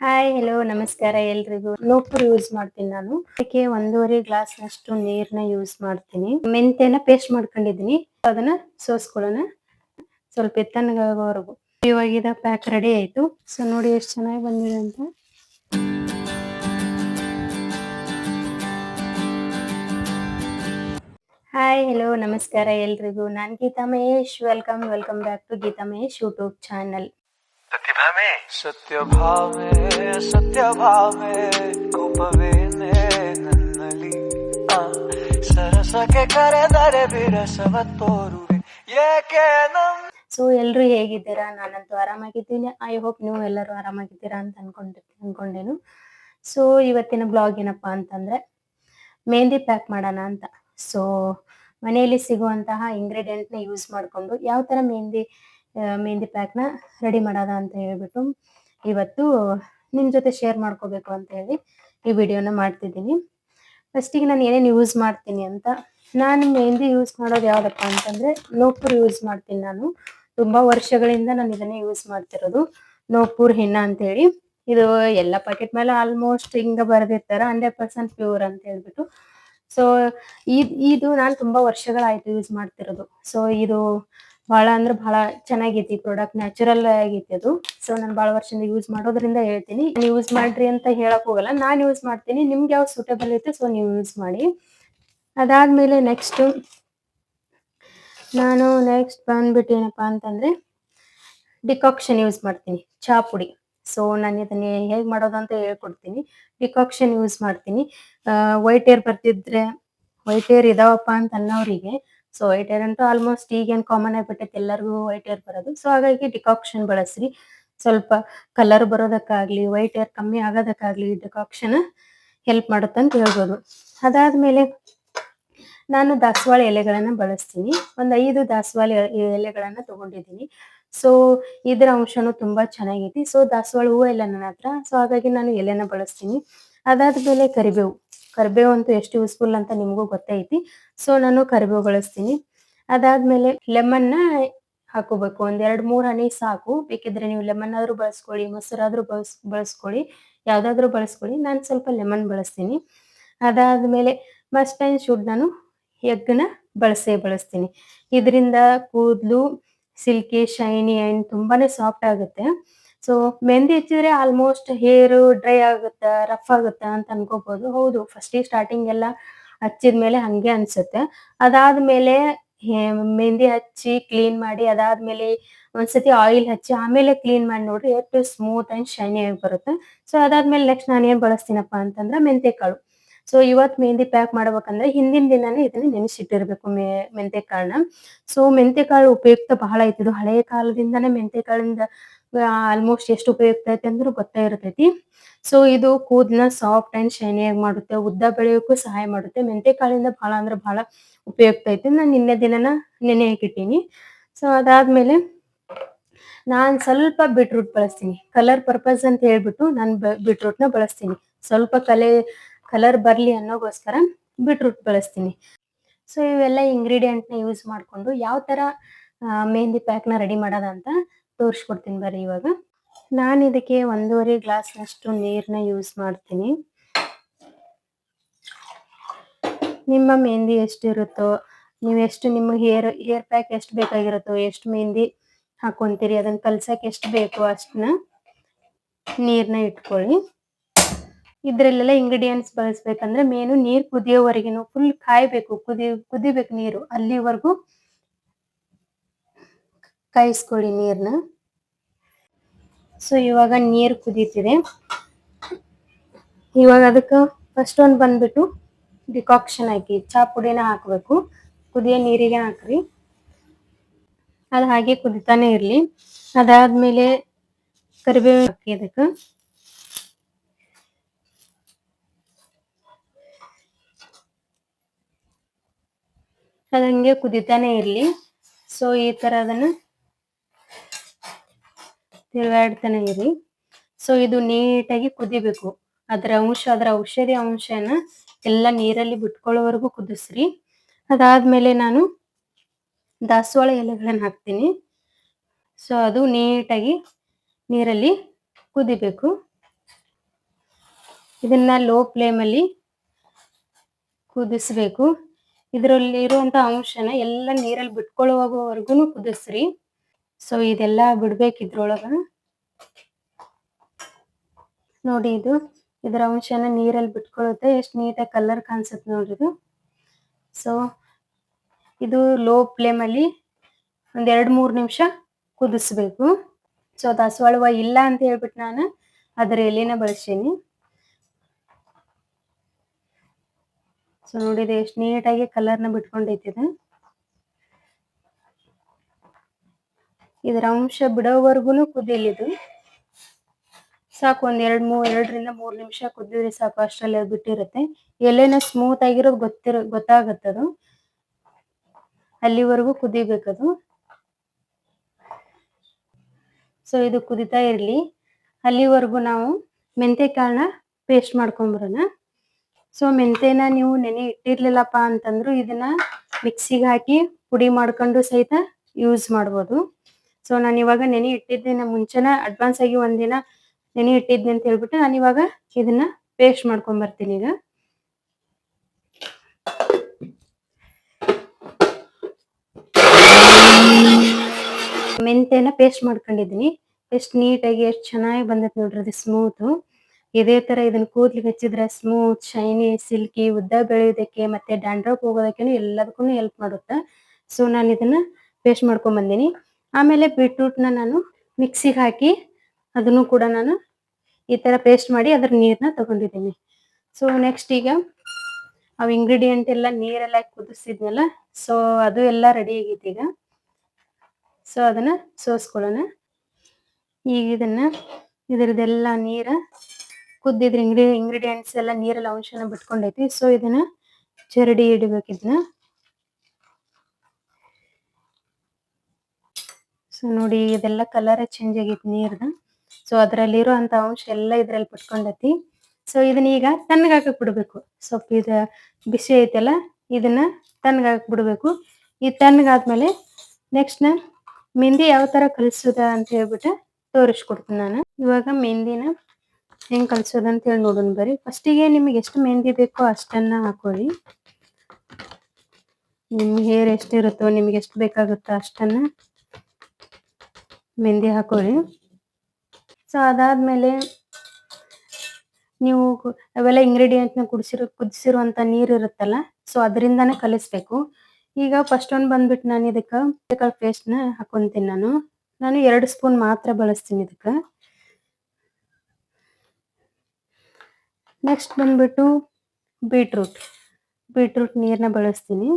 Hi hello ನಮಸ್ಕಾರ ಎಲ್ರಿಗೂ. Nupur use ಮಾಡ್ತೀನಿ ನಾನು. ಅದಕ್ಕೆ ಒಂದೂವರೆ ಗ್ಲಾಸ್ ನಷ್ಟು ನೀರ್ನ ಯೂಸ್ ಮಾಡ್ತೀನಿ. ಮೆಂತೆನ ಪೇಸ್ಟ್ ಮಾಡ್ಕೊಂಡಿದೀನಿ ಅದನ್ನ ಸೋಸ್ಕೊಳ್ಳೋಣ. ಸ್ವಲ್ಪ ಎತ್ತನಗಾಗೋವರೆಗೂ. ಇವಾಗ ಇದ ಪ್ಯಾಕ್ ರೆಡಿ ಆಯ್ತು. ಸೊ ನೋಡಿ ಎಷ್ಟು ಚೆನ್ನಾಗಿ ಬಂದಿದೆ ಅಂತ. ಹಾಯ್ ಹಲೋ ನಮಸ್ಕಾರ ಎಲ್ರಿಗೂ. ನಾನ್ Geeta Mahesh. Welcome welcome back to Geeta Mahesh YouTube channel ಪ್ರತಿಭಾ ಮೇ ಸತ್ಯ ಕೋಪವೇನೆ ಸತ್ಯ ಭಾವೆ ಕೋಪವೇ ನನ್ನಲ್ಲಿ. ಆ, ಸರಸಕ್ಕೆ ಕರೆದರೆ ಬಿರಸವ ತೋರುವೆ. ಏಕೆ ಸೊ ಎಲ್ರು ಹೇಗಿದ್ದೀರಾ? ನಾನಂತೂ ಆರಾಮಾಗಿದ್ದೀನಿ. ಐ ಹೋಪ್ ನೀವು ಎಲ್ಲರೂ ಆರಾಮಾಗಿದ್ದೀರಾ ಅಂತ ಅನ್ಕೊಂಡಿ ಅನ್ಕೊಂಡೇನು. ಸೊ ಇವತ್ತಿನ ಬ್ಲಾಗ್ ಏನಪ್ಪಾ ಅಂತಂದ್ರೆ ಮೆಹಂದಿ ಪ್ಯಾಕ್ ಮಾಡೋಣ ಅಂತ. ಸೊ ಮನೆಯಲ್ಲಿ ಸಿಗುವಂತಹ ಇಂಗ್ರೀಡಿಯೆಂಟ್ನ ಯೂಸ್ ಮಾಡಿಕೊಂಡು ಯಾವ ತರ ಮೆಹಂದಿ ಮೆಹಂದಿ ನ ರೆಡಿ ಮಾಡೋದ ಅಂತ ಹೇಳ್ಬಿಟ್ಟು ಇವತ್ತು ನಿಮ್ ಜೊತೆ ಶೇರ್ ಮಾಡ್ಕೋಬೇಕು ಅಂತ ಹೇಳಿ ಈ ವಿಡಿಯೋನ ಮಾಡ್ತಿದ್ದೀನಿ. ಫಸ್ಟಿಗೆ ನಾನು ಏನೇನು ಯೂಸ್ ಮಾಡ್ತೀನಿ ಅಂತ, ನಾನು ಮೆಹಂದಿ ಯೂಸ್ ಮಾಡೋದು ಯಾವ್ದಪ್ಪ ಅಂತಂದ್ರೆ ನೋಪುರ್ ಯೂಸ್ ಮಾಡ್ತೀನಿ ನಾನು. ತುಂಬಾ ವರ್ಷಗಳಿಂದ ನಾನು ಇದನ್ನೇ ಯೂಸ್ ಮಾಡ್ತಿರೋದು ನೋಪುರ್ ಹಿನ್ನ ಅಂತ ಹೇಳಿ. ಇದು ಎಲ್ಲ ಪ್ಯಾಕೆಟ್ ಮೇಲೆ ಆಲ್ಮೋಸ್ಟ್ ಹಿಂಗ ಬರ್ದಿರ್ತಾರ ಹಂಡ್ರೆಡ್ ಪರ್ಸೆಂಟ್ ಪ್ಯೂರ್ ಅಂತ ಹೇಳ್ಬಿಟ್ಟು. ಸೊ ಇದು ನಾನು ತುಂಬಾ ವರ್ಷಗಳಾಯ್ತು ಯೂಸ್ ಮಾಡ್ತಿರೋದು. ಸೊ ಇದು ಬಹಳ ಅಂದ್ರೆ ಬಹಳ ಚೆನ್ನಾಗೈತಿ ಪ್ರಾಡಕ್ಟ್ ನ್ಯಾಚುರಲ್ ಆಗೈತಿ ಅದು. ಸೊ ನಾನು ಬಹಳ ವರ್ಷದಿಂದ ಯೂಸ್ ಮಾಡೋದ್ರಿಂದ ಹೇಳ್ತೀನಿ. ಯೂಸ್ ಮಾಡ್ರಿ ಅಂತ ಹೇಳಕ್ ಹೋಗಲ್ಲ. ನಾನು ಯೂಸ್ ಮಾಡ್ತೀನಿ. ನಿಮ್ಗೆ ಯಾವ ಸೂಟೇಬಲ್ ಐತೆ ಸೊ ನೀವು ಯೂಸ್ ಮಾಡಿ. ಅದಾದ್ಮೇಲೆ ನೆಕ್ಸ್ಟ್ ನಾನು ನೆಕ್ಸ್ಟ್ ಬಂದ್ಬಿಟ್ಟು ಏನಪ್ಪಾ ಅಂತಂದ್ರೆ ಡಿಕಾಕ್ಷನ್ ಯೂಸ್ ಮಾಡ್ತೀನಿ. ಚಹಾ ಪುಡಿ. ಸೊ ನಾನು ಇದನ್ನ ಹೇಗ್ ಮಾಡೋದು ಅಂತ ಹೇಳ್ಕೊಡ್ತೀನಿ. ಡಿಕಾಕ್ಷನ್ ಯೂಸ್ ಮಾಡ್ತೀನಿ. ವೈಟ್ ಏರ್ ಬರ್ತಿದ್ರೆ ವೈಟ್ ಏರ್ ಇದಾವಪ್ಪ ಅಂತ ಅನ್ನೋರಿಗೆ ಸೊ ವೈಟ್ ಏರ್ ಅಂತೂ ಆಲ್ಮೋಸ್ಟ್ ಈಗೇನ್ ಕಾಮನ್ ಆಗಿಬಿಟ್ಟೈತೆ ಎಲ್ಲರಿಗೂ ವೈಟ್ ಏರ್ ಬರೋದು. ಸೊ ಹಾಗಾಗಿ ಡಿಕಾಕ್ಷನ್ ಬಳಸ್ರಿ. ಸ್ವಲ್ಪ ಕಲರ್ ಬರೋದಕ್ಕಾಗ್ಲಿ ವೈಟ್ ಏರ್ ಕಮ್ಮಿ ಆಗೋದಕ್ಕಾಗ್ಲಿ ಡಿಕಾಕ್ಷನ್ ಹೆಲ್ಪ್ ಮಾಡುತ್ತೆ ಅಂತ ಹೇಳ್ಬೋದು. ಅದಾದ್ಮೇಲೆ ನಾನು ದಾಸವಾಳ ಎಲೆಗಳನ್ನ ಬಳಸ್ತೀನಿ. ಒಂದ್ ಐದು ದಾಸವಾಳ ಎಲೆಗಳನ್ನ ತಗೊಂಡಿದ್ದೀನಿ. ಸೊ ಇದ್ರ ಅಂಶನು ತುಂಬಾ ಚೆನ್ನಾಗೈತಿ. ಸೊ ದಾಸವಾಳ ಹೂವು ಎಲ್ಲ ನನ್ನ ಹತ್ರ. ಸೊ ಹಾಗಾಗಿ ನಾನು ಎಲೆನ ಬಳಸ್ತೀನಿ. ಅದಾದ್ಮೇಲೆ ಕರಿಬೇವು. ಕರಿಬೇವು ಅಂತೂ ಎಷ್ಟು ಯೂಸ್ಫುಲ್ ಅಂತ ನಿಮಗೂ ಗೊತ್ತೈತಿ. ಸೊ ನಾನು ಕರಿಬೇವು ಬಳಸ್ತೀನಿ ಅದಾದ್ಮೇಲೆ ಲೆಮನ್ನ ಹಾಕೋಬೇಕು. ಒಂದ್ ಎರಡ್ ಮೂರ್ ಹನಿ ಸಾಕು. ಬೇಕಿದ್ರೆ ನೀವು ಲೆಮನ್ ಆದ್ರೂ ಬಳಸ್ಕೊಳ್ಳಿ, ಮೊಸರಾದ್ರೂ ಬಳಸ್, ಬಳಸ್ಕೊಳ್ಳಿ, ಯಾವ್ದಾದ್ರೂ ಬಳಸ್ಕೊಳ್ಳಿ. ನಾನು ಸ್ವಲ್ಪ ಲೆಮನ್ ಬಳಸ್ತೀನಿ. ಅದಾದ್ಮೇಲೆ ಮಸ್ಟ್ ಅಂಡ್ ಶುಡ್ ನಾನು ಎಗ್ನ ಬಳಸೇ ಬಳಸ್ತೀನಿ. ಇದರಿಂದ ಕೂದಲು, ಸಿಲ್ಕಿ, ಶೈನಿ ಅಂಡ್ ತುಂಬಾನೇ ಸಾಫ್ಟ್ ಆಗುತ್ತೆ. ಸೊ ಮೆಹಂದಿ ಹಚ್ಚಿದ್ರೆ ಆಲ್ಮೋಸ್ಟ್ ಹೇರ್ ಡ್ರೈ ಆಗುತ್ತಾ, ರಫ್ ಆಗುತ್ತ ಅಂತ ಅನ್ಕೋಬಹುದು ಹೌದು, ಫಸ್ಟ್ ಸ್ಟಾರ್ಟಿಂಗ್ ಎಲ್ಲ ಹಚ್ಚಿದ್ಮೇಲೆ ಹಂಗೆ ಅನ್ಸುತ್ತೆ. ಅದಾದ್ಮೇಲೆ ಮೆಹಂದಿ ಹಚ್ಚಿ ಕ್ಲೀನ್ ಮಾಡಿ ಅದಾದ್ಮೇಲೆ ಒಂದ್ಸತಿ ಆಯಿಲ್ ಹಚ್ಚಿ ಆಮೇಲೆ ಕ್ಲೀನ್ ಮಾಡಿ ನೋಡ್ರಿ ಎಷ್ಟು ಸ್ಮೂತ್ ಅಂಡ್ ಶೈನಿ ಆಗಿ ಬರುತ್ತೆ. ಸೊ ಅದಾದ್ಮೇಲೆ ನೆಕ್ಸ್ಟ್ ನಾನು ಏನ್ ಬಳಸ್ತೀನಪ್ಪ ಅಂತಂದ್ರೆ ಮೆಂತೆ ಕಾಳು ಸೊ ಇವತ್ ಮೆಹಂದಿ ಪ್ಯಾಕ್ ಮಾಡ್ಬೇಕಂದ್ರೆ ಹಿಂದಿನ ದಿನಾನೇ ಇದನ್ನ ನೆನೆಸಿಟ್ಟಿರ್ಬೇಕು ಮೆ ಮೆಂತೆ ಕಾಳನ್ನ ಸೊ ಮೆಂತೆ ಕಾಳು ಉಪಯುಕ್ತ ಬಹಳ ಐತಿದು ಹಳೆಯ ಕಾಲದಿಂದಾನೇ ಮೆಂತೆ ಕಾಳಿಂದ ಆಲ್ಮೋಸ್ಟ್ ಎಷ್ಟು ಉಪಯುಕ್ತ ಐತಿ ಅಂದ್ರೆ ಗೊತ್ತೇ ಇರ್ತೈತಿ. ಸೊ ಇದು ಕೂದಲನ್ನ ಸಾಫ್ಟ್ ಅಂಡ್ ಶೈನಿ ಆಗಿ ಮಾಡುತ್ತೆ, ಉದ್ದ ಬೆಳೆಯೋಕ್ಕೂ ಸಹಾಯ ಮಾಡುತ್ತೆ. ಮೆಂತೆ ಕಾಳಿಂದ ಬಹಳ ಅಂದ್ರೆ ಬಹಳ ಉಪಯುಕ್ತ ಐತಿ ನಾನು ನಿನ್ನೆ ದಿನನ ನೆನೆ ಹಾಕಿಟ್ಟೀನಿ ಸೊ ಅದಾದ್ಮೇಲೆ ನಾನ್ ಸ್ವಲ್ಪ ಬೀಟ್ರೂಟ್ ಬಳಸ್ತೀನಿ. ಕಲರ್ ಪರ್ಪಸ್ ಅಂತ ಹೇಳ್ಬಿಟ್ಟು ನಾನು ಬೀಟ್ರೂಟ್ನ ಬಳಸ್ತೀನಿ. ಸ್ವಲ್ಪ ಕಲೆ ಕಲರ್ ಬರ್ಲಿ ಅನ್ನೋಗೋಸ್ಕರ ಬೀಟ್ರೂಟ್ ಬಳಸ್ತೀನಿ. ಸೊ ಇವೆಲ್ಲ ಇಂಗ್ರೀಡಿಯೆಂಟ್ನ ಯೂಸ್ ಮಾಡ್ಕೊಂಡು ಯಾವ ತರ ಮೆಹಂದಿ ಪ್ಯಾಕ್ನ ರೆಡಿ ಮಾಡೋದ ಅಂತ ತೋರಿಸ್ಕೊಡ್ತೀನಿ ಬರ್ರಿ ಇವಾಗ. ನಾನು ಇದಕ್ಕೆ ಒಂದೂವರೆ ಗ್ಲಾಸ್ನಷ್ಟು ನೀರನ್ನ ನೀರ್ನ ಯೂಸ್ ಮಾಡ್ತೀನಿ. ನಿಮ್ಮ ಮೆಹಂದಿ ಎಷ್ಟು ಇರುತ್ತೋ ನೀವು ಎಷ್ಟು ನಿಮ್ಮ ಹೇರ್ ಹೇರ್ ಪ್ಯಾಕ್ ಎಷ್ಟು ಬೇಕಾಗಿರುತ್ತೋ, ಎಷ್ಟು ಮೆಹಂದಿ ಹಾಕೊಂತೀರಿ ಅದನ್ನ ಕಲ್ಸಕ್ಕೆ ಎಷ್ಟು ಬೇಕೋ ಅಷ್ಟನ್ನ ನೀರ್ನ ಇಟ್ಕೊಳ್ಳಿ. ಇದ್ರಲ್ಲೆಲ್ಲ ಇಂಗ್ರೀಡಿಯೆಂಟ್ಸ್ ಬಳಸ್ಬೇಕಂದ್ರೆ ಮೇನು ನೀರು ಕುದಿಯೋವರೆಗಿನೂ ಫುಲ್ ಕಾಯಬೇಕು, ಕುದಿ, ಕುದಿಬೇಕು ನೀರು. ಅಲ್ಲಿವರೆಗೂ ಕಾಯಿಸ್ಕೊಳ್ಳಿ ನೀರನ್ನ ಸೊ ಇವಾಗ ನೀರ್ ಕುದೀತಿದೆ. ಇವಾಗ ಅದಕ್ಕೆ ಫಸ್ಟ್ ಒಂದ್ ಬಂದ್ಬಿಟ್ಟು ಡಿಕಾಕ್ಷನ್ ಹಾಕಿ ಚಾ ಪುಡಿನ ಹಾಕಬೇಕು. ಕುದಿಯೋ ನೀರಿಗೆ ಹಾಕ್ರಿ. ಅದು ಹಾಗೆ ಕುದಿತಾನೆ ಇರ್ಲಿ. ಅದಾದ್ಮೇಲೆ ಕರಿಬೇವು ಹಾಕಿ ಅದಕ್ಕೆ. ಅದಂಗೆ ಕುದಿತಾನೆ ಇರ್ಲಿ. ಸೊ ಈ ತರ ಅದನ್ನ ತಿರುಗಾಡ್ತಾನೆ ಇರಿ. ಸೊ ಇದು ನೀಟಾಗಿ ಕುದಿಬೇಕು. ಅದರ ಅಂಶ, ಅದರ ಔಷಧಿ ಅಂಶನ ಎಲ್ಲ ನೀರಲ್ಲಿ ಬಿಟ್ಕೊಳ್ಳೋವರೆಗೂ ಕುದಿಸ್ರಿ. ಅದಾದ್ಮೇಲೆ ನಾನು ದಾಸವಾಳ ಎಲೆಗಳನ್ನ ಹಾಕ್ತೀನಿ. ಸೊ ಅದು ನೀಟಾಗಿ ನೀರಲ್ಲಿ ಕುದಿಬೇಕು. ಇದನ್ನ ಲೋ ಫ್ಲೇಮಲ್ಲಿ ಕುದಿಸ್ಬೇಕು. ಇದರಲ್ಲಿ ಇರುವಂತ ಅಂಶನ ಎಲ್ಲ ನೀರಲ್ಲಿ ಬಿಟ್ಕೊಳ್ಳುವವರೆಗೂ ಕುದಿಸ್ರಿ. ಸೊ ಇದೆಲ್ಲ ಬಿಡ್ಬೇಕು ಇದ್ರೊಳಗ ನೋಡಿ ಇದು. ಇದರ ಅಂಶನ ನೀರಲ್ಲಿ ಬಿಟ್ಕೊಳ್ಳುತ್ತೆ. ಎಷ್ಟು ನೀಟಾಗಿ ಕಲರ್ ಕಾಣಿಸುತ್ತೆ ನೋಡ್ರಿ ಇದು. ಸೊ ಇದು ಲೋ ಫ್ಲೇಮಲ್ಲಿ ಒಂದು ಎರಡ್ ಮೂರ್ ನಿಮಿಷ ಕುದಿಸ್ಬೇಕು. ಸೊ ದಾಸವಾಳ ಇಲ್ಲ ಅಂತ ಹೇಳ್ಬಿಟ್ಟು ನಾನು ಅದರ ಎಲೆನ ಬಳಸೀನಿ ಸೊ ನೋಡಿದೆ ಎಷ್ಟು ನೀಟಾಗಿ ಕಲರ್ನ ಬಿಟ್ಕೊಂಡೈತಿ ಇದರ ಅಂಶ ಬಿಡೋವರೆಗೂ ಕುದಿಲಿ ಇದು ಸಾಕು, ಒಂದ್ ಎರಡ್ ಮೂರ್ ಎರಡರಿಂದ ಮೂರ್ ನಿಮಿಷ ಕುದಿದ್ರೆ ಸಾಕು, ಅಷ್ಟರಲ್ಲಿ ಅದು ಬಿಟ್ಟಿರುತ್ತೆ. ಎಲೆನ ಸ್ಮೂತ್ ಆಗಿರೋದು ಗೊತ್ತಿರ, ಗೊತ್ತಾಗತ್ತದು. ಅಲ್ಲಿವರೆಗೂ ಕುದಿಬೇಕದು. ಸೊ ಇದು ಕುದಿತಾ ಇರ್ಲಿ. ಅಲ್ಲಿವರೆಗೂ ನಾವು ಮೆಂತೆ ಕಾಳನ್ನ ಪೇಸ್ಟ್ ಮಾಡ್ಕೊಂಬರೋಣ. ಸೊ ಮೆಂತೆನ ನೀವು ನೆನೆ ಇಟ್ಟಿರ್ಲಿಲ್ಲಪ್ಪ ಅಂತಂದ್ರು ಇದನ್ನ ಮಿಕ್ಸಿಗೆ ಹಾಕಿ ಪುಡಿ ಮಾಡ್ಕೊಂಡು ಸಹಿತ ಯೂಸ್ ಮಾಡ್ಬೋದು. ಸೊ ನಾನು ಇವಾಗ ನೆನೆ ಇಟ್ಟಿದ್ದೇನೆ ಮುಂಚೆನ ಅಡ್ವಾನ್ಸ್ ಆಗಿ ಒಂದಿನ ನೆನೆ ಇಟ್ಟಿದ್ದೆ ಅಂತ ಹೇಳ್ಬಿಟ್ಟು ನಾನು ಇವಾಗ ಇದನ್ನ ಪೇಸ್ಟ್ ಮಾಡ್ಕೊಂಡ್ ಬರ್ತೀನಿ ಈಗ. ಮೆಂತೆನ ಪೇಸ್ಟ್ ಮಾಡ್ಕೊಂಡಿದ್ದೀನಿ. ಎಷ್ಟು ನೀಟಾಗಿ ಎಷ್ಟು ಚೆನ್ನಾಗಿ ಬಂದೈತೆ ನೋಡ್ರಿ ಅದು ಸ್ಮೂತ್ ಇದೇ ತರ ಇದನ್ನ ಕೂದ್ಲಿಗೆ ಹಚ್ಚಿದ್ರೆ ಸ್ಮೂತ್ ಶೈನಿ ಸಿಲ್ಕಿ ಉದ್ದ ಬೆಳೆಯೋದಕ್ಕೆ ಮತ್ತೆ ಡ್ಯಾಂಡ್ರಪ್ ಹೋಗೋದಕ್ಕೆ ಎಲ್ಲದಕ್ಕೂ ಹೆಲ್ಪ್ ಮಾಡುತ್ತೆ? ಸೊ ನಾನು ಇದನ್ನ ಪೇಸ್ಟ್ ಮಾಡ್ಕೊಂಡ್ ಬಂದೀನಿ. ಆಮೇಲೆ ಬೀಟ್ರೂಟ್ನ ನಾನು ಮಿಕ್ಸಿಗೆ ಹಾಕಿ ಅದನ್ನು ಕೂಡ ನಾನು ಈ ತರ ಪೇಸ್ಟ್ ಮಾಡಿ ಅದ್ರ ನೀರನ್ನ ತಗೊಂಡಿದ್ದೀನಿ. ಸೊ ನೆಕ್ಸ್ಟ್ ಈಗ ಅವು ಇಂಗ್ರೀಡಿಯೆಂಟ್ ಎಲ್ಲ ನೀರೆಲ್ಲ ಕುದಿಸಿದ್ನಲ್ಲ ಸೊ ಅದು ಎಲ್ಲ ರೆಡಿ ಆಗೈತಿ ಈಗ. ಸೊ ಅದನ್ನ ಸೋಸ್ಕೊಳ್ಳೋಣ. ಈಗ ಇದನ್ನ ಇದರದೆಲ್ಲ ನೀರ ಕುದ್ದಿದ್ರ ಇಂಗ್ರಿ ಇಂಗ್ರೀಡಿಯೆಂಟ್ಸ್ ಎಲ್ಲ ನೀರೆಲ್ಲ ಅಂಶನ ಬಿಟ್ಕೊಂಡೈತಿ. ಸೊ ಇದನ್ನ ಚರಡಿ ಇಡಬೇಕು ಇದನ್ನ. ನೋಡಿ ಇದೆಲ್ಲ ಕಲರ್ ಚೇಂಜ್ ಆಗೈತಿ ನೀರ್ದ. ಸೊ ಅದರಲ್ಲಿರೋ ಅಂತ ಅಂಶ ಎಲ್ಲ ಇದ್ರಲ್ಲಿ ಪಟ್ಕೊಂಡೈತಿ. ಸೊ ಇದನ್ನ ಈಗ ತಣ್ಣಗಾಕ ಬಿಡ್ಬೇಕು. ಸ್ವಲ್ಪ ಇದ ಬಿಸಿ ಐತಲ್ಲ, ಇದನ್ನ ತಣ್ಣಗಾಕ ಬಿಡ್ಬೇಕು. ಈ ತಣ್ಣಗಾದ್ಮೇಲೆ ನೆಕ್ಸ್ಟ್ ನಾ ಮೆಹಂದಿ ಯಾವ ತರ ಕಲ್ಸೋದ ಅಂತ ಹೇಳ್ಬಿಟ್ಟು ತೋರಿಸ್ಕೊಡ್ತೀನಿ ನಾನು. ಇವಾಗ ಮೆಹಂದಿನ ಹೆಂಗ್ ಕಲ್ಸೋದ ಅಂತ ಹೇಳಿ ನೋಡೋಣ ಬರೀ ಫಸ್ಟಿಗೆ ನಿಮಗೆ ಎಷ್ಟು ಮೆಹಂದಿ ಬೇಕೋ ಅಷ್ಟನ್ನ ಹಾಕೊಳ್ಳಿ. ನಿಮ್ ಹೇರ್ ಎಷ್ಟಿರುತ್ತೋ, ನಿಮ್ಗೆ ಎಷ್ಟು ಬೇಕಾಗುತ್ತೋ ಅಷ್ಟನ್ನ ಮೆಹಂದಿ ಹಾಕೋರಿ. ಸೊ ಅದಾದ್ಮೇಲೆ ನೀವು ಅವೆಲ್ಲ ಇಂಗ್ರೀಡಿಯೆಂಟ್ನ ನ ಕುದಿಸಿರೋ ಕುದಿಸಿರುವಂತ ನೀರ್ ಇರುತ್ತಲ್ಲ ಸೊ ಅದರಿಂದನೇ ಕಲಿಸ್ಬೇಕು. ಈಗ ಫಸ್ಟ್ ಒಂದ್ ಬಂದ್ಬಿಟ್ಟು ನಾನು ಇದಕ್ಕೆ ಪೇಸ್ಟ್ನ ಹಾಕೊಂತೀನಿ ನಾನು. ನಾನು ಎರಡು ಸ್ಪೂನ್ ಮಾತ್ರ ಬಳಸ್ತೀನಿ ಇದಕ್ಕೆ. ನೆಕ್ಸ್ಟ್ ಬಂದ್ಬಿಟ್ಟು ಬೀಟ್ರೂಟ್ ಬೀಟ್ರೂಟ್ ನೀರನ್ನ ಬಳಸ್ತೀನಿ.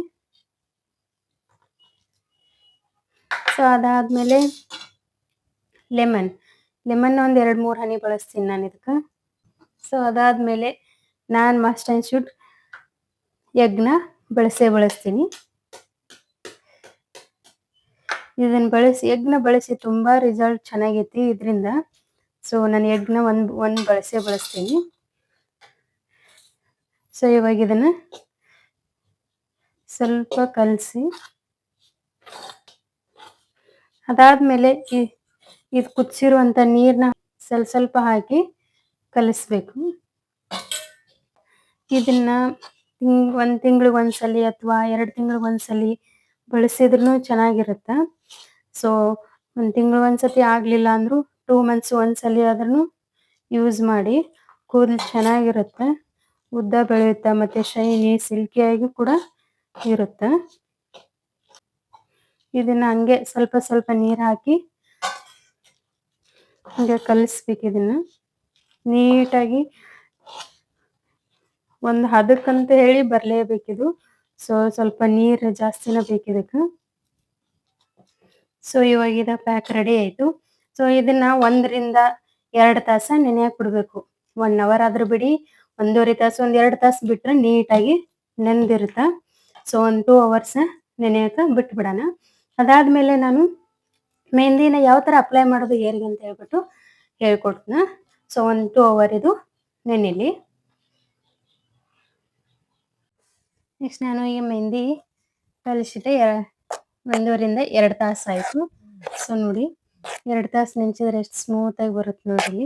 ಸೊ ಅದಾದ್ಮೇಲೆ ಲೆಮನ್. ಲೆಮನ್ ಒಂದು ಎರಡು ಮೂರು ಹನಿ ಬಳಸ್ತೀನಿ ನಾನು ಇದಕ್ಕೆ ಸೊ ಅದಾದ್ಮೇಲೆ ನಾನು ಮಸ್ಟ್ ಆ್ಯಂಡ್ ಶುಡ್ ಎಗ್ನ ಬಳಸೇ ಬಳಸ್ತೀನಿ. ಇದನ್ನ ಬಳಸಿ, ಎಗ್ನ ಬಳಸಿ ತುಂಬಾ ರಿಸಲ್ಟ್ ಚೆನ್ನಾಗೈತಿ ಇದರಿಂದ. ಸೊ ನಾನು ಎಗ್ನ ಒಂದು ಒಂದು ಬಳಸೇ ಬಳಸ್ತೀನಿ. ಸೊ ಇವಾಗ ಇದನ್ನ ಸ್ವಲ್ಪ ಕಲಸಿ, ಅದಾದ್ಮೇಲೆ ಈ ಇದು ಕುದಿಸಿರುವಂತ ನೀರ್ನ ಸ್ವಲ್ಪ ಸ್ವಲ್ಪ ಹಾಕಿ ಕಲಿಸ್ಬೇಕು. ಇದನ್ನ ಒಂದ್ ತಿಂಗಳಿಗೆ ಒಂದ್ಸಲಿ ಅಥವಾ ಎರಡ್ ತಿಂಗಳಿಗೆ ಒಂದ್ಸಲಿ ಬಳಸಿದ್ರು ಚೆನ್ನಾಗಿರುತ್ತೆ. ಸೊ ಒಂದ್ ತಿಂಗಳು ಒಂದ್ಸತಿ ಆಗ್ಲಿಲ್ಲ ಅಂದ್ರು ಟೂ ಮಂತ್ಸ್ ಒಂದ್ಸಲಿ ಆದ್ರೂ ಯೂಸ್ ಮಾಡಿ ಕೂದಲು ಚೆನ್ನಾಗಿರುತ್ತೆ. ಉದ್ದ ಬೆಳೆಯುತ್ತೆ ಮತ್ತೆ ಶೈನಿ ಸಿಲ್ಕಿಯಾಗಿ ಕೂಡ ಇರುತ್ತೆ. ಇದನ್ನ ಹಂಗೆ ಸ್ವಲ್ಪ ಸ್ವಲ್ಪ ನೀರ್ ಹಾಕಿ ಹಂಗೆ ಕಲಿಸ್ಬೇಕು ಇದನ್ನ ನೀಟಾಗಿ ಒಂದು ಹದಕ್ಕಂತ ಹೇಳಿ ಬರಲೇಬೇಕಿದು. ಸೊ, ಸ್ವಲ್ಪ ನೀರು ಜಾಸ್ತಿನೇ ಬೇಕಿದಕ್ಕೆ. ಸೊ, ಇವಾಗ ಇದ ಪ್ಯಾಕ್ ರೆಡಿ ಆಯ್ತು. ಸೊ, ಇದನ್ನ ಒಂದರಿಂದ ಎರಡು ತಾಸ ನೆನೆಯಾಕ್ ಬಿಡ್ಬೇಕು. ಒನ್ ಅವರ್ ಆದ್ರೂ ಬಿಡಿ, ಒಂದೂವರೆ ತಾಸು, ಒಂದ್ ಎರಡು ತಾಸು ಬಿಟ್ರೆ ನೀಟಾಗಿ ನೆಂದಿರುತ್ತ? ಸೊ, ಒಂದು ಟೂ ಅವರ್ಸ್ ನೆನೆಯಕ ಬಿಟ್ಬಿಡೋಣ. ಅದಾದ್ಮೇಲೆ ನಾನು ಮೆಹಂದಿನ ಯಾವ ಥರ ಅಪ್ಲೈ ಮಾಡೋದು ಹೇರಿಗೆ ಅಂತ ಹೇಳ್ಬಿಟ್ಟು ಹೇಳ್ಕೊಡ್ತೀನಿ. ಸೊ ಒನ್ ಟೂ ಅವರ್ ಇದು ನೆನೆಲಿ ನೆಕ್ಸ್ಟ್ ನಾನು ಈಗ ಮೆಹಂದಿ ಕಲಿಸಿದೆ ಒಂದೂವರಿಂದ ಎರಡು ತಾಸು ಆಯಿತು. ಸೊ ನೋಡಿ, ಎರಡು ತಾಸು ನೆಂಚಿದ್ರೆ ಎಷ್ಟು ಸ್ಮೂತಾಗಿ ಬರುತ್ತೆ ನೋಡಿ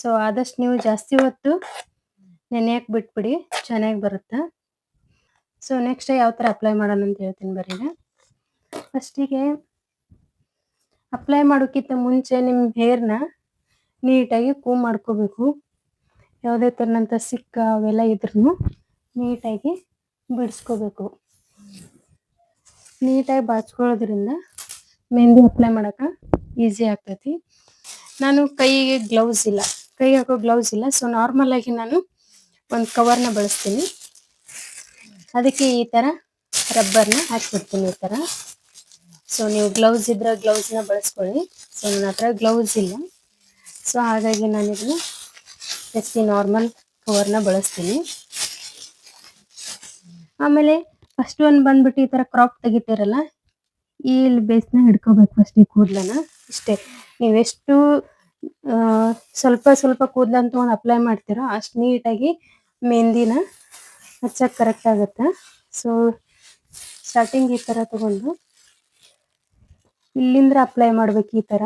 ಸೊ ಆದಷ್ಟು ನೀವು ಜಾಸ್ತಿ ಹೊತ್ತು ನೆನೆಯಕ್ಕೆ ಬಿಟ್ಬಿಡಿ, ಚೆನ್ನಾಗಿ ಬರುತ್ತೆ. ಸೊ ನೆಕ್ಸ್ಟ್ ಯಾವ ಥರ ಅಪ್ಲೈ ಮಾಡೋಣ ಅಂತ ಹೇಳ್ತೀನಿ ಬರೀ ಫಸ್ಟಿಗೆ ಅಪ್ಲೈ ಮಾಡೋಕ್ಕಿಂತ ಮುಂಚೆ ನಿಮ್ಮ ಹೇರ್ನ ನೀಟಾಗಿ ಕೂಮ್ ಮಾಡ್ಕೋಬೇಕು. ಯಾವುದೇ ಥರನಂಥ ಸಿಕ್ಕ ಅವೆಲ್ಲ ಇದ್ರೂ ನೀಟಾಗಿ ಬಿಡಿಸ್ಕೋಬೇಕು. ನೀಟಾಗಿ ಬಾಚ್ಕೊಳ್ಳೋದ್ರಿಂದ ಮೆಹಂದಿ ಅಪ್ಲೈ ಮಾಡೋಕೆ ಈಸಿ ಆಗ್ತೈತಿ. ನಾನು ಕೈಗೆ ಗ್ಲೌಸ್ ಇಲ್ಲ. ಕೈ ಹಾಕೋ ಗ್ಲೌಸ್ ಇಲ್ಲ. ಸೊ ನಾರ್ಮಲಾಗಿ ನಾನು ಒಂದು ಕವರ್ನ ಬಳಸ್ತೀನಿ. ಅದಕ್ಕೆ ಈ ಥರ ರಬ್ಬರ್ನ ಹಾಕ್ಬಿಡ್ತೀನಿ ಈ ಥರ ಸೊ ನೀವು ಗ್ಲೌಸ್ ಇದ್ರೆ ಗ್ಲೌಸ್ನ ಬಳಸ್ಕೊಳ್ಳಿ. ಸೊ ನನ್ನ ಹತ್ರ ಗ್ಲೌಸ್ ಇಲ್ಲ. ಸೊ ಹಾಗಾಗಿ ನಾನು ಇದನ್ನ ಜಸ್ಟ್ ನಾರ್ಮಲ್ ಕವರ್ನ ಬಳಸ್ತೀನಿ. ಆಮೇಲೆ ಫಸ್ಟ್ ಒಂದು ಬಂದ್ಬಿಟ್ಟು ಈ ಥರ ಕ್ರಾಪ್ ತೆಗಿತೀರಲ್ಲ, ಈ ಬೇಸ್ನ ಹಿಡ್ಕೋಬೇಕು ಫಸ್ಟ್ ಈ ಕೂದಲನ್ನ ಇಷ್ಟೇ. ನೀವೆಷ್ಟು ಸ್ವಲ್ಪ ಸ್ವಲ್ಪ ಕೂದಲನ್ನ ಒಂದು ಅಪ್ಲೈ ಮಾಡ್ತೀರೋ ಅಷ್ಟು ನೀಟಾಗಿ ಮೆಹಂದಿನ ಹಚ್ಚಕ್ಕೆ ಕರೆಕ್ಟ್ ಆಗುತ್ತೆ. ಸೊ ಸ್ಟಾರ್ಟಿಂಗ್ ಈ ಥರ ತಗೊಂಡು ಇಲ್ಲಿಂದ ಅಪ್ಲೈ ಮಾಡ್ಬೇಕು ಈ ತರ.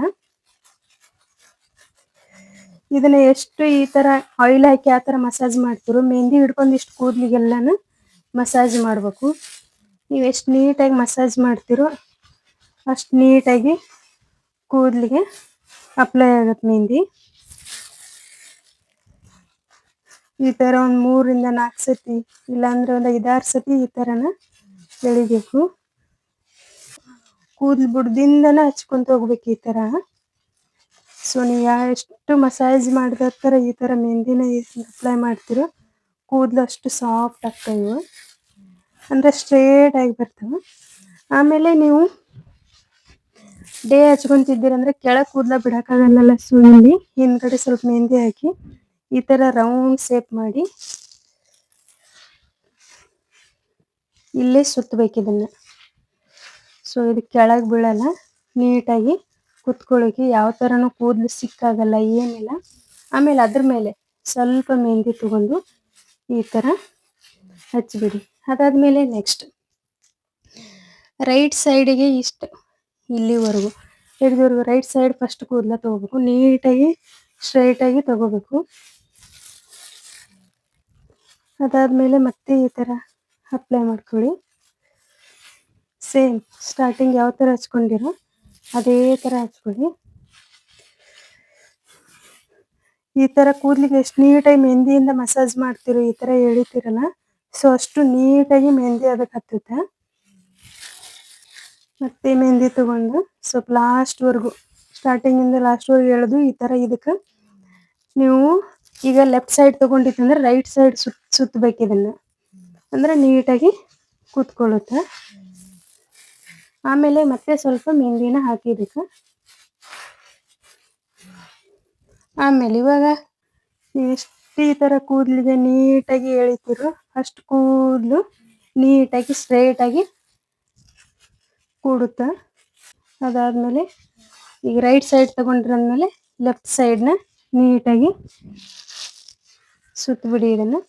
ಇದನ್ನ ಎಷ್ಟು ಈ ತರ ಆಯಿಲ್ ಹಾಕಿ ಆ ತರ ಮಸಾಜ್ ಮಾಡ್ತಿರೋ, ಮೆಹಂದಿ ಹಿಡ್ಕೊಂಡು ಇಷ್ಟು ಕೂದ್ಲಿಗೆಲ್ಲಾನು ಮಸಾಜ್ ಮಾಡ್ಬೇಕು. ನೀವು ಎಷ್ಟು ನೀಟಾಗಿ ಮಸಾಜ್ ಮಾಡ್ತಿರೋ ಅಷ್ಟು ನೀಟಾಗಿ ಕೂದಲಿಗೆ ಅಪ್ಲೈ ಆಗತ್ತೆ ಮೆಹಂದಿ. ಈ ತರ ಒಂದ್ ಮೂರಿಂದ ನಾಲ್ಕು ಸತಿ, ಇಲ್ಲಾಂದ್ರೆ ಒಂದು ಐದಾರು ಸತಿ ಈ ತರನ ಎಳಿಬೇಕು ಕೂದಲು ಬುಡದಿಂದನೇ ಹಚ್ಕೊಂತ ಹೋಗ್ಬೇಕು ಈ ತರ. ಸೊ ನೀವು ಎಷ್ಟು ಮಸಾಜ್ ಮಾಡಿದ ಥರ ಈ ಥರ ಮೆಹಂದಿನ ಅಪ್ಲೈ ಮಾಡ್ತಿರೋ ಕೂದಲು ಅಷ್ಟು ಸಾಫ್ಟ್ ಆಗ್ತಾವೆ ಅಂದ್ರೆ ಸ್ಟ್ರೇಟ್ ಆಗಿ ಬರ್ತವೆ. ಆಮೇಲೆ ನೀವು ಡೇ ಹಚ್ಕೊಂತಿದ್ದೀರಂದ್ರೆ ಕೆಳಗೆ ಕೂದಲ ಸೊ ಇಲ್ಲಿ ಹಿಂದ್ಗಡೆ ಸ್ವಲ್ಪ ಮೆಹಂದಿ ಹಾಕಿ ಈ ತರ ರೌಂಡ್ ಸೇಪ್ ಮಾಡಿ ಇಲ್ಲೇ ಸುತ್ತಬೇಕು ಇದನ್ನ. ಸೊ ಇದು ಕೆಳಗೆ ಬೀಳಲ್ಲ, ನೀಟಾಗಿ ಕುತ್ಕೊಳ್ಳೋಕೆ ಯಾವ ಥರನೂ ಕೂದಲು ಸಿಕ್ಕಾಗಲ್ಲ, ಏನಿಲ್ಲ. ಆಮೇಲೆ ಅದ್ರ ಮೇಲೆ ಸ್ವಲ್ಪ ಮೆಹಂದಿ ತಗೊಂಡು ಈ ಥರ ಹಚ್ಚಿಬಿಡಿ ಅದಾದ್ಮೇಲೆ ನೆಕ್ಸ್ಟ್ ರೈಟ್ ಸೈಡಿಗೆ ಇಷ್ಟು, ಇಲ್ಲಿವರೆಗೂ. ಇಲ್ಲಿವರೆಗೂ ರೈಟ್ ಸೈಡ್ ಫಸ್ಟ್ ಕೂದಲ ತಗೋಬೇಕು, ನೀಟಾಗಿ ಸ್ಟ್ರೈಟಾಗಿ ತಗೋಬೇಕು. ಅದಾದ್ಮೇಲೆ ಮತ್ತೆ ಈ ಥರ ಅಪ್ಲೈ ಮಾಡ್ಕೊಳ್ಳಿ. ಸೇಮ್ ಸ್ಟಾರ್ಟಿಂಗ್ ಯಾವ ತರ ಹಚ್ಕೊಂಡಿರೋ ಅದೇ ಥರ ಹಚ್ಕೊಳ್ಳಿ. ಈ ತರ ಕೂದಲಿಗೆ ಎಷ್ಟು ನೀಟಾಗಿ ಮೆಹಂದಿಯಿಂದ ಮಸಾಜ್ ಮಾಡ್ತಿರೋ ಈ ತರ ಎಳಿತೀರಲ್ಲ ಸೊ ಅಷ್ಟು ನೀಟಾಗಿ ಮೆಹಂದಿ ಅದಕ್ಕೆ ಹತ್ತುತ್ತೆ. ಮತ್ತೆ ಮೆಹಂದಿ ತಗೊಂಡು ಸ್ವಲ್ಪ ಲಾಸ್ಟ್ವರೆಗೂ ಸ್ಟಾರ್ಟಿಂಗಿಂದ ಲಾಸ್ಟ್ವರೆಗೂ ಎಳೆದು ಈ ತರ ಇದಕ್ಕೆ ನೀವು ಈಗ ಲೆಫ್ಟ್ ಸೈಡ್ ತಗೊಂಡಿತ್ತಂದ್ರೆ ರೈಟ್ ಸೈಡ್ ಸುತ್ತ ಸುತ್ತಬೇಕು ಇದನ್ನ. ಅಂದ್ರೆ ನೀಟಾಗಿ ಕೂತ್ಕೊಳ್ಳುತ್ತೆ. ಆಮೇಲೆ ಮತ್ತೆ ಸ್ವಲ್ಪ ಮೆಹಂದಿನ ಹಾಕಿದಕ್ಕೆ ಆಮೇಲೆ ಇವಾಗ ಎಷ್ಟು ಈ ಥರ ಕೂದಲಿಗೆ ನೀಟಾಗಿ ಎಳಿತೀರೋ ಅಷ್ಟು ಕೂದಲು ನೀಟಾಗಿ ಸ್ಟ್ರೈಟಾಗಿ ಕೂಡುತ್ತ. ಅದಾದಮೇಲೆ ಈಗ ರೈಟ್ ಸೈಡ್ ತಗೊಂಡ್ರಂದ್ಮೇಲೆ ಲೆಫ್ಟ್ ಸೈಡ್ನ ನೀಟಾಗಿ ಸುತ್ತಬಿಡಿ ಇದನ್ನು.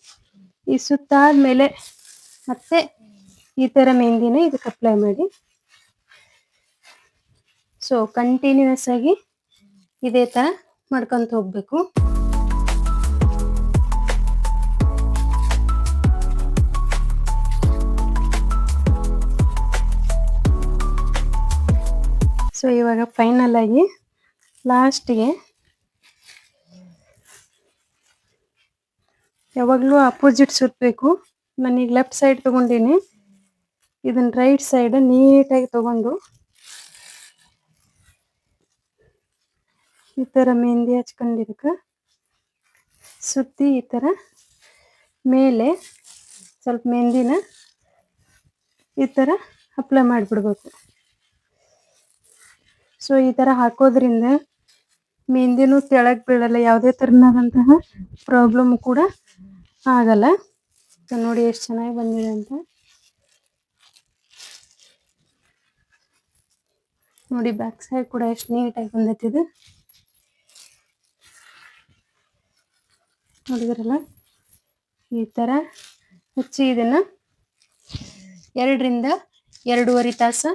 ಈ ಸುತ್ತಾದ್ಮೇಲೆ ಮತ್ತೆ ಈ ಥರ ಮೆಹಂದಿನ ಇದಕ್ಕೆ ಅಪ್ಲೈ ಮಾಡಿ. ಸೊ ಕಂಟಿನ್ಯೂಸ್ ಆಗಿ ಇದೇ ತರ ಮಾಡ್ಕೊಂತ ಹೋಗ್ಬೇಕು. ಸೊ ಇವಾಗ ಫೈನಲ್ ಆಗಿ ಲಾಸ್ಟ್ಗೆ ಯಾವಾಗಲೂ ಅಪೋಸಿಟ್ ಸುತ್ತಬೇಕು ನಾನೀಗ ಲೆಫ್ಟ್ ಸೈಡ್ ತಗೊಂಡಿನಿ. ಇದನ್ನ ರೈಟ್ ಸೈಡ್ ನೀಟಾಗಿ ತಗೊಂಡು ಈ ಥರ ಮೆಹಂದಿ ಹಚ್ಕೊಂಡಿದ್ದಕ್ಕೆ. ಸುತ್ತಿ ಈ ಥರ ಮೇಲೆ ಸ್ವಲ್ಪ ಮೆಹಂದಿನ ಈ ಥರ ಅಪ್ಲೈ ಮಾಡಿಬಿಡ್ಬೇಕು. ಸೊ ಈ ಥರ ಹಾಕೋದ್ರಿಂದ ಮೆಹಂದಿನೂ ತೆಳಗೆ ಬೀಳಲ್ಲ, ಯಾವುದೇ ಥರನಾದಂತಹ ಪ್ರಾಬ್ಲಮ್ ಕೂಡ ಆಗಲ್ಲ. ಸೊ ನೋಡಿ ಎಷ್ಟು ಚೆನ್ನಾಗಿ ಬಂದಿದೆ ಅಂತ. ನೋಡಿ ಬ್ಯಾಕ್ ಸೈಡ್ ಕೂಡ ಎಷ್ಟು ನೀಟಾಗಿ ಬಂದೈತಿ ನೋಡಿದ್ರಲ್ಲ? ಈ ಥರ ಹಚ್ಚಿ ಇದನ್ನು ಎರಡರಿಂದ ಎರಡೂವರೆ ತಾಸು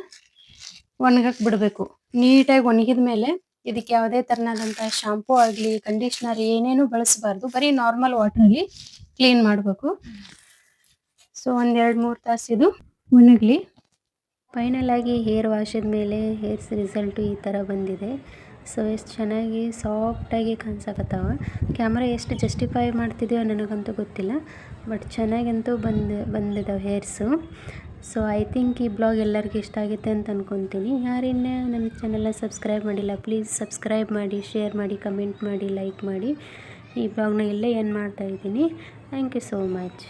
ಒಣಗಕ್ಕೆ ಬಿಡಬೇಕು. ನೀಟಾಗಿ ಒಣಗಿದ ಮೇಲೆ ಇದಕ್ಕೆ ಯಾವುದೇ ಥರನಾದಂಥ ಶಾಂಪೂ ಆಗಲಿ ಕಂಡೀಷ್ನರ್ ಏನೇನು ಬಳಸಬಾರ್ದು. ಬರೀ ನಾರ್ಮಲ್ ವಾಟ್ರಲ್ಲಿ ಕ್ಲೀನ್ ಮಾಡಬೇಕು. ಸೊ ಒಂದೆರಡು ಮೂರು ತಾಸು ಇದು ಒಣಗಲಿ. ಫೈನಲ್ ಆಗಿ ಹೇರ್ ವಾಶದ ಮೇಲೆ ಹೇರ್ಸ್ ರಿಸಲ್ಟು ಈ ಥರ ಬಂದಿದೆ. ಸೊ ಎಷ್ಟು ಚೆನ್ನಾಗಿ ಸಾಫ್ಟಾಗಿ ಕಾಣಿಸಕತ್ತಾವ. ಕ್ಯಾಮ್ರ ಎಷ್ಟು ಜಸ್ಟಿಫೈ ಮಾಡ್ತಿದೆಯೋ ನನಗಂತೂ ಗೊತ್ತಿಲ್ಲ. ಬಟ್ ಚೆನ್ನಾಗಂತೂ ಬಂದು ಬಂದಿದ್ದಾವೆ ಹೇರ್ಸು ಸೊ ಐ ಥಿಂಕ್ ಈ ಬ್ಲಾಗ್ ಎಲ್ಲರಿಗೂ ಇಷ್ಟ ಆಗುತ್ತೆ ಅಂತ ಅಂದ್ಕೊತೀನಿ ಯಾರಿನ್ನೇ ನನ್ನ ಚಾನೆಲ್ನ ಸಬ್ಸ್ಕ್ರೈಬ್ ಮಾಡಿಲ್ಲ ಪ್ಲೀಸ್ ಸಬ್ಸ್ಕ್ರೈಬ್ ಮಾಡಿ ಶೇರ್ ಮಾಡಿ ಕಮೆಂಟ್ ಮಾಡಿ ಲೈಕ್ ಮಾಡಿ. ಈ ಬ್ಲಾಗ್ನ ಇಲ್ಲೇ ಏನು ಮಾಡ್ತಾಯಿದ್ದೀನಿ ಥ್ಯಾಂಕ್ ಯು ಸೋ ಮಚ್